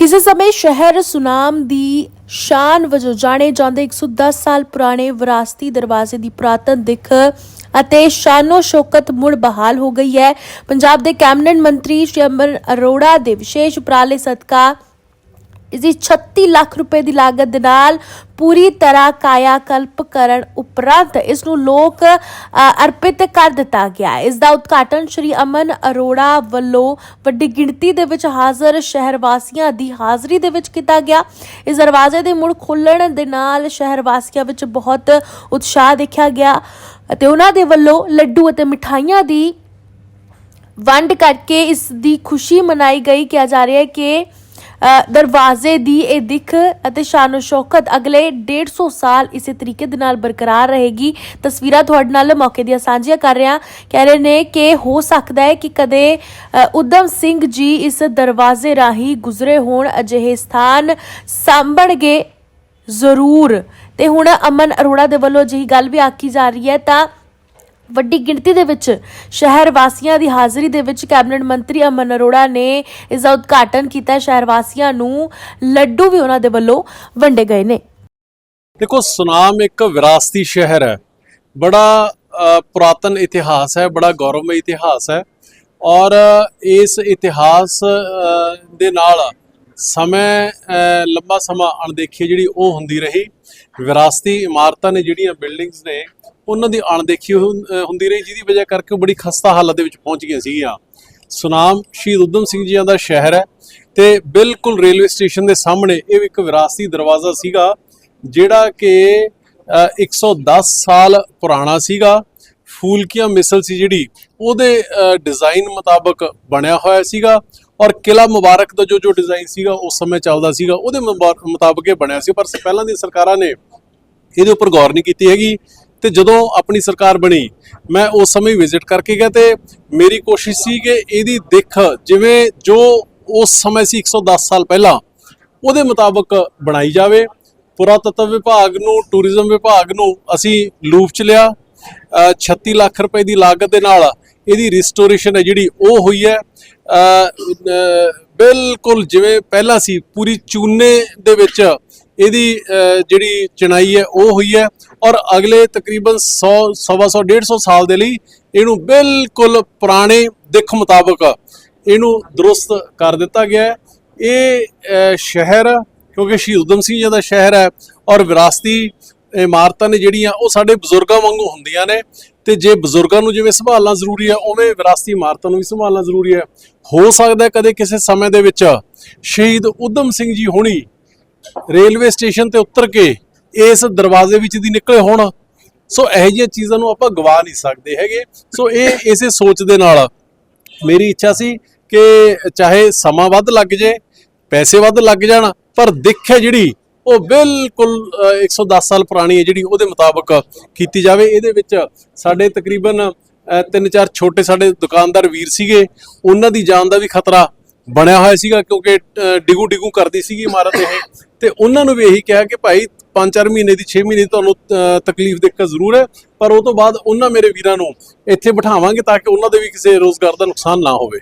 ਕਿਸੇ ਸਮੇਂ ਸ਼ਹਿਰ ਸੁਨਾਮ ਦੀ ਸ਼ਾਨ ਵਜੋਂ ਜਾਣੇ ਜਾਂਦੇ 110 ਸਾਲ ਪੁਰਾਣੇ ਵਿਰਾਸਤੀ ਦਰਵਾਜ਼ੇ ਦੀ ਪੁਰਾਤਨ ਦਿੱਖ ਅਤੇ ਸ਼ਾਨੋ ਸ਼ੌਕਤ ਮੁੜ ਬਹਾਲ ਹੋ ਗਈ ਹੈ। ਪੰਜਾਬ ਦੇ ਕੈਬਨਿਟ ਮੰਤਰੀ ਸ਼੍ਰੀ ਅਮਰ ਅਰੋੜਾ ਦੇ ਵਿਸ਼ੇਸ਼ ਉਪਰਾਲੇ ਸਦਕਾ ਇਸ ਦੀ 36 ਲੱਖ ਰੁਪਏ ਦੀ ਲਾਗਤ ਦੇ ਨਾਲ ਪੂਰੀ ਤਰ੍ਹਾਂ ਕਾਇਆ ਕਲਪ ਕਰਨ ਉਪਰੰਤ ਇਸ ਨੂੰ ਲੋਕ ਅਰਪਿਤ ਕਰ ਦਿੱਤਾ ਗਿਆ ਇਸ ਦਾ ਉਦਘਾਟਨ ਸ਼੍ਰੀ ਅਮਨ ਅਰੋੜਾ ਵੱਲੋਂ ਵੱਡੀ ਗਿਣਤੀ ਦੇ ਵਿੱਚ ਹਾਜ਼ਰ ਸ਼ਹਿਰ ਵਾਸੀਆਂ ਦੀ ਹਾਜ਼ਰੀ ਦੇ ਵਿੱਚ ਕੀਤਾ ਗਿਆ। ਇਸ ਦਰਵਾਜ਼ੇ ਦੇ ਮੁੜ ਖੁੱਲਣ ਦੇ ਨਾਲ ਸ਼ਹਿਰ ਵਾਸੀਆਂ ਵਿੱਚ ਬਹੁਤ ਉਤਸ਼ਾਹ ਦੇਖਿਆ ਗਿਆ ਅਤੇ ਉਹਨਾਂ ਦੇ ਵੱਲੋਂ ਲੱਡੂ ਅਤੇ ਮਿਠਾਈਆਂ ਦੀ ਵੰਡ ਕਰਕੇ ਇਸ ਦੀ ਖੁਸ਼ੀ ਮਨਾਈ ਗਈ। ਕਿਹਾ ਜਾ ਰਿਹਾ ਹੈ ਕਿ ਦਰਵਾਜ਼ੇ ਦੀ ਇਹ ਦਿੱਖ ਅਤੇ ਸ਼ਾਨੋ ਸ਼ੌਕਤ ਅਗਲੇ 150 ਸਾਲ ਇਸੇ ਤਰੀਕੇ ਦੇ ਨਾਲ ਬਰਕਰਾਰ ਰਹੇਗੀ। ਤਸਵੀਰਾਂ ਤੁਹਾਡੇ ਨਾਲ ਮੌਕੇ ਦੀਆਂ ਸਾਂਝੀਆਂ ਕਰ ਰਿਹਾ। ਕਹਿ ਰਹੇ ਨੇ ਕਿ ਹੋ ਸਕਦਾ ਹੈ ਕਿ ਕਦੇ ਅ, ਉਦਮ ਸਿੰਘ ਜੀ ਇਸ ਦਰਵਾਜ਼ੇ ਰਾਹੀਂ ਗੁਜ਼ਰੇ ਹੋਣ ਅਜਿਹੇ ਸਥਾਨ ਸਾਂਭਣਗੇ ਜ਼ਰੂਰ। ਤੇ ਹੁਣ ਅਮਨ ਅਰੋੜਾ ਦੇ ਵੱਲੋਂ ਅਜਿਹੀ ਗੱਲ ਵੀ ਆਖੀ ਜਾ ਰਹੀ ਹੈ ਤਾਂ ਵੱਡੀ ਗਿਣਤੀ ਦੇ ਵਿੱਚ ਸ਼ਹਿਰ ਵਾਸੀਆਂ ਦੀ ਹਾਜ਼ਰੀ ਦੇ ਵਿੱਚ ਕੈਬਨਿਟ ਮੰਤਰੀ ਅਮਨ ਅਰੋੜਾ ਨੇ ਇਸ ਦਾ ਉਦਘਾਟਨ ਕੀਤਾ। ਸ਼ਹਿਰ ਵਾਸੀਆਂ ਨੂੰ ਲੱਡੂ ਵੀ ਉਹਨਾਂ ਦੇ ਵੱਲੋਂ ਵੰਡੇ ਗਏ ਨੇ। ਦੇਖੋ, ਸੁਨਾਮ ਇੱਕ ਵਿਰਾਸਤੀ ਸ਼ਹਿਰ ਹੈ। ਬੜਾ ਪੁਰਾਤਨ ਇਤਿਹਾਸ ਹੈ, ਬੜਾ ਗੌਰਵਮਈ ਇਤਿਹਾਸ ਹੈ ਔਰ ਇਸ ਇਤਿਹਾਸ ਦੇ ਨਾਲ ਸਮੇਂ ਲੰਬਾ ਸਮਾਂ ਅਣਦੇਖੀ ਜਿਹੜੀ ਉਹ ਹੁੰਦੀ ਰਹੀ। ਵਿਰਾਸਤੀ ਇਮਾਰਤਾਂ ਨੇ ਜਿਹੜੀਆਂ, ਬਿਲਡਿੰਗਸ ਨੇ ਉਹਨਾਂ ਦੀ ਅਣਦੇਖੀ ਹੁੰ- ਹੁੰਦੀ ਰਹੀ ਜਿਹਦੀ ਵਜ੍ਹਾ ਕਰਕੇ ਉਹ ਬੜੀ ਖਸਤਾ ਹਾਲਤ ਦੇ ਵਿੱਚ ਪਹੁੰਚ ਗਈਆਂ ਸੀਗੀਆਂ। ਸੁਨਾਮ ਸ਼ਹੀਦ ਉਦਮ ਸਿੰਘ ਜੀਆਂ ਦਾ ਸ਼ਹਿਰ ਹੈ ਤੇ ਬਿਲਕੁਲ ਰੇਲਵੇ ਸਟੇਸ਼ਨ ਦੇ ਸਾਹਮਣੇ ਇਹ ਇੱਕ ਵਿਰਾਸਤੀ ਦਰਵਾਜ਼ਾ ਸੀਗਾ ਜਿਹੜਾ ਕਿ ਅ, 110 ਸਾਲ ਪੁਰਾਣਾ ਸੀਗਾ। ਫੂਲਕੀਆਂ ਮਿਸਲ ਸੀ ਜਿਹੜੀ ਉਹਦੇ ਡਿਜ਼ਾਈਨ ਮੁਤਾਬਕ ਬਣਿਆ ਹੋਇਆ ਸੀਗਾ ਔਰ ਕਿਲਾ ਮੁਬਾਰਕ ਦਾ ਜੋ ਜੋ ਡਿਜ਼ਾਈਨ ਸੀਗਾ ਉਸ ਸਮੇਂ ਚੱਲਦਾ ਸੀਗਾ ਉਹਦੇ ਮੁਬਾ- ਮੁਤਾਬਕ ਇਹ ਬਣਿਆ ਸੀ। ਪਰ ਪਹਿਲਾਂ ਦੀਆਂ ਸਰਕਾਰਾਂ ਨੇ ਇਹਦੇ ਉੱਪਰ ਗੌਰ ਨਹੀਂ ਕੀਤੀ ਹੈਗੀ। ਤੇ ਜਦੋਂ ਆਪਣੀ ਸਰਕਾਰ ਬਣੀ ਮੈਂ ਉਸ ਸਮੇਂ ਵਿਜ਼ਿਟ ਕਰਕੇ ਗਿਆ ਤੇ ਮੇਰੀ ਕੋਸ਼ਿਸ਼ ਸੀ ਕਿ ਇਹਦੀ ਦਿੱਖ ਜਿਵੇਂ ਜੋ ਉਸ ਸਮੇਂ ਸੀ 110 ਸਾਲ ਪਹਿਲਾਂ ਉਹਦੇ ਮੁਤਾਬਕ ਬਣਾਈ ਜਾਵੇ। ਪੁਰਾਤਤਵ ਵਿਭਾਗ ਨੂੰ ਟੂਰਿਜ਼ਮ ਵਿਭਾਗ ਨੂੰ ਅਸੀਂ ਲੂਪ ਚ ਲਿਆ। ਅ, 36 ਲੱਖ ਰੁਪਏ ਦੀ ਲਾਗਤ ਦੇ ਨਾਲ ਇਹਦੀ ਰਿਸਟੋਰੇਸ਼ਨ ਹੈ ਜਿਹੜੀ ਉਹ ਹੋਈ ਹੈ। ਬਿਲਕੁਲ ਜਿਵੇਂ ਪਹਿਲਾਂ ਸੀ ਪੂਰੀ ਚੂਨੇ ਦੇ ਵਿੱਚ ਇਹਦੀ ਜਿਹੜੀ ਚਣਾਈ ਹੈ, ਉਹ ਹੋਈ ਹੈ ਔਰ ਅਗਲੇ ਤਕਰੀਬਨ 100 ਸਵਾ ਸੌ 150 ਸਾਲ ਦੇ ਲਈ ਇਹਨੂੰ ਬਿਲਕੁਲ ਪੁਰਾਣੇ ਦਿੱਖ ਮੁਤਾਬਕ ਇਹਨੂੰ ਦਰੁਸਤ ਕਰ ਦਿੱਤਾ ਗਿਆ ਹੈ। ਇਹ ਸ਼ਹਿਰ, ਕਿਉਂਕਿ ਸ਼ਹੀਦ ਊਧਮ ਸਿੰਘ ਜੀ ਦਾ ਸ਼ਹਿਰ ਹੈ ਔਰ ਵਿਰਾਸਤੀ ਇਮਾਰਤਾਂ ਨੇ ਜਿਹੜੀਆਂ, ਉਹ ਸਾਡੇ ਬਜ਼ੁਰਗਾਂ ਵਾਂਗੂ ਹੁੰਦੀਆਂ ਨੇ ਤੇ ਜੇ ਬਜ਼ੁਰਗਾਂ ਨੂੰ ਜਿਵੇਂ ਸੰਭਾਲਣਾ ਜ਼ਰੂਰੀ ਹੈ, ਉਵੇਂ ਵਿਰਾਸਤੀ ਇਮਾਰਤਾਂ ਨੂੰ ਵੀ ਸੰਭਾਲਣਾ ਜ਼ਰੂਰੀ ਹੈ। ਹੋ ਸਕਦਾ ਕਦੇ ਕਿਸੇ ਸਮੇਂ ਦੇ ਵਿੱਚ ਸ਼ਹੀਦ ਊਧਮ ਸਿੰਘ ਜੀ ਹੋਣੀ ਰੇਲਵੇ ਸਟੇਸ਼ਨ ਤੇ ਉਤਰ ਕੇ ਇਸ ਦਰਵਾਜ਼ੇ ਵਿੱਚ ਦੀ ਨਿਕਲੇ ਹੋਣ। ਸੋ ਇਹੋ ਜਿਹੀਆਂ ਚੀਜ਼ਾਂ ਨੂੰ ਆਪਾਂ ਗਵਾ ਨਹੀਂ ਸਕਦੇ ਹੈਗੇ। ਸੋ ਇਹ ਇਸੇ ਸੋਚ ਦੇ ਨਾਲ ਮੇਰੀ ਇੱਛਾ ਸੀ ਕਿ ਚਾਹੇ ਸਮਾਂ ਵੱਧ ਲੱਗ ਜੇ ਪੈਸੇ ਵੱਧ ਲੱਗ ਜਾਣ ਪਰ ਦਿੱਖ ਹੈ ਜਿਹੜੀ ਉਹ ਬਿਲਕੁਲ ਅ, 110 ਸਾਲ ਪੁਰਾਣੀ ਹੈ ਜਿਹੜੀ ਉਹਦੇ ਮੁਤਾਬਕ ਕੀਤੀ ਜਾਵੇ। ਇਹਦੇ ਵਿੱਚ ਸਾਡੇ ਤਕਰੀਬਨ ਅ, ਤਿੰਨ ਚਾਰ ਛੋਟੇ ਸਾਡੇ ਦੁਕਾਨਦਾਰ ਵੀਰ ਸੀਗੇ। ਉਹਨਾਂ ਦੀ ਜਾਨ ਦਾ ਵੀ ਖਤਰਾ ਬਣਿਆ ਹੋਇਆ ਸੀਗਾ ਕਿਉਂਕਿ ਅ, ਡਿਗੂ ਡਿਗੂ ਕਰਦੀ ਸੀਗੀ ਇਮਾਰਤ ਇਹ। ਤੇ ਉਹਨਾਂ ਨੂੰ ਵੀ ਇਹੀ ਕਿਹਾ ਕਿ ਭਾਈ 5-4 ਮਹੀਨੇ ਦੀ 6 ਮਹੀਨੇ ਦੀ ਤੁਹਾਨੂੰ ਤਕਲੀਫ ਦਿੱਕਤ ਜ਼ਰੂਰ ਹੈ, ਪਰ ਉਹ ਤੋਂ ਬਾਅਦ ਉਹਨਾਂ ਮੇਰੇ ਵੀਰਾਂ ਨੂੰ ਇੱਥੇ ਬਿਠਾਵਾਂਗੇ ਤਾਂ ਕਿ ਉਹਨਾਂ ਦੇ ਵੀ ਕਿਸੇ ਰੋਜ਼ਗਾਰ ਦਾ ਨੁਕਸਾਨ ਨਾ ਹੋਵੇ।